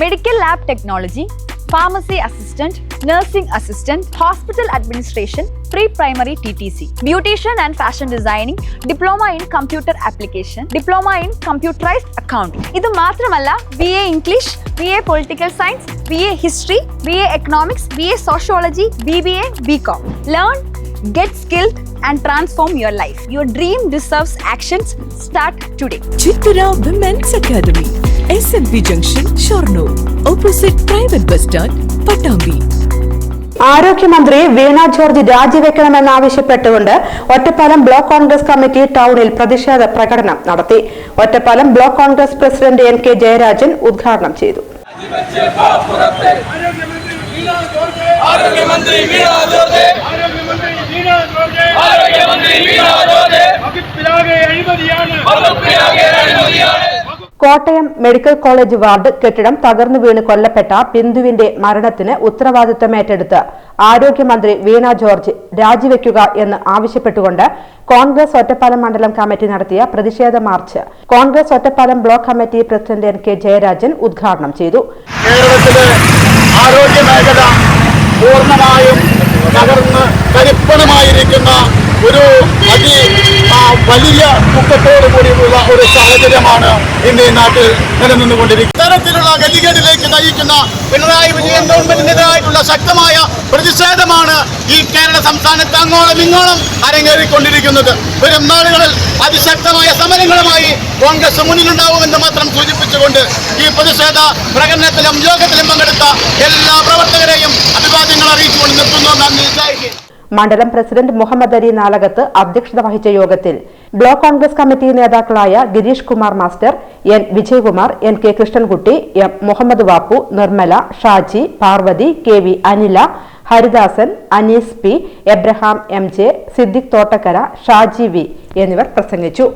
Medical lab technology pharmacy assistant nursing assistant hospital administration pre primary T T C. Beautician and fashion designing diploma in computer application diploma in computerised accounting ഇത് മാത്രമല്ല B A English B A political science B A history B A economics B A sociology B B A B com. Learn Get skilled and transform your life. Your dream deserves actions. Start today. Chitra Women's Academy, SMP Junction, Shornur, opposite private bus stand, Patambi. ആരോഗ്യമന്ത്രി വീണ ജോർജ് രാജിവെക്കണമെന്നാവശ്യപ്പെട്ടുകൊണ്ട് Ottapalam block Congress committee ടൗണിൽ പ്രതിഷേധ പ്രകടനം നടത്തി Ottapalam block Congress president N K Jayarajan ഉദ്ഘാടനം ചെയ്തു ആരോഗ്യമന്ത്രി Veena George ആരോഗ്യമന്ത്രി വീണ ജോർജ് ആരോഗ്യമന്ത്രി വീണ ജോർജ് വകുപ്പിലാകെ അഴിമതിയാണ് വകുപ്പിലാകെ അഴിമതിയാണ് കോട്ടയം മെഡിക്കൽ കോളേജ് വാർഡ് കെട്ടിടം തകർന്നു വീണ് കൊല്ലപ്പെട്ട ബിന്ദുവിന്റെ മരണത്തിന് ഉത്തരവാദിത്തമേറ്റെടുത്ത് ആരോഗ്യമന്ത്രി വീണ ജോർജ് രാജിവെക്കുക എന്ന് ആവശ്യപ്പെട്ടുകൊണ്ട് കോൺഗ്രസ് ഒറ്റപ്പാലം മണ്ഡലം കമ്മിറ്റി നടത്തിയ പ്രതിഷേധ march. Congress Ottapalam block committee president N K Jayarajan ഉദ്ഘാടനം ചെയ്തു. കേരളത്തിലെ ആരോഗ്യ ഒരു വലിയ ദുഃഖത്തോടു കൂടിയുള്ള ഒരു സാഹചര്യമാണ് ഈ നാട്ടിൽ നിലനിന്നുകൊണ്ടിരിക്കുന്നത്. ഇത്തരത്തിലുള്ള ഗതികേടിലേക്ക് നയിക്കുന്ന പിണറായി വിജയൻ ഗവൺമെന്റിനെതിരായിട്ടുള്ള ശക്തമായ പ്രതിഷേധമാണ് ഈ കേരള സംസ്ഥാനത്ത് അങ്ങോളം ഇങ്ങോളം അരങ്ങേറിക്കൊണ്ടിരിക്കുന്നത്. വരും നാളുകളിൽ അതിശക്തമായ സമരങ്ങളുമായി കോൺഗ്രസ് മുന്നിലുണ്ടാവുമെന്ന് മാത്രം സൂചിപ്പിച്ചുകൊണ്ട് ഈ പ്രതിഷേധ പ്രകടനത്തിലും യോഗത്തിലും പങ്കെടുത്ത എല്ലാ പ്രവർത്തകരെയും അഭിവാദ്യങ്ങൾ അറിയിച്ചുകൊണ്ട് നിർത്തുന്നു. നന്ദി. മണ്ഡലം പ്രസിഡന്റ് മുഹമ്മദ് അലി നാലകത്ത് അധ്യക്ഷത വഹിച്ച യോഗത്തിൽ ബ്ലോക്ക് കോൺഗ്രസ് കമ്മിറ്റി നേതാക്കളായ Girish Kumar master N Vijayakumar N K Krishnankutty M Muhammad Vappu Nirmala Shaji Parvathi K V Anila Haridasan Anees P Abraham M J Siddique Thottakkara Shaji V എന്നിവർ പ്രസംഗിച്ചു.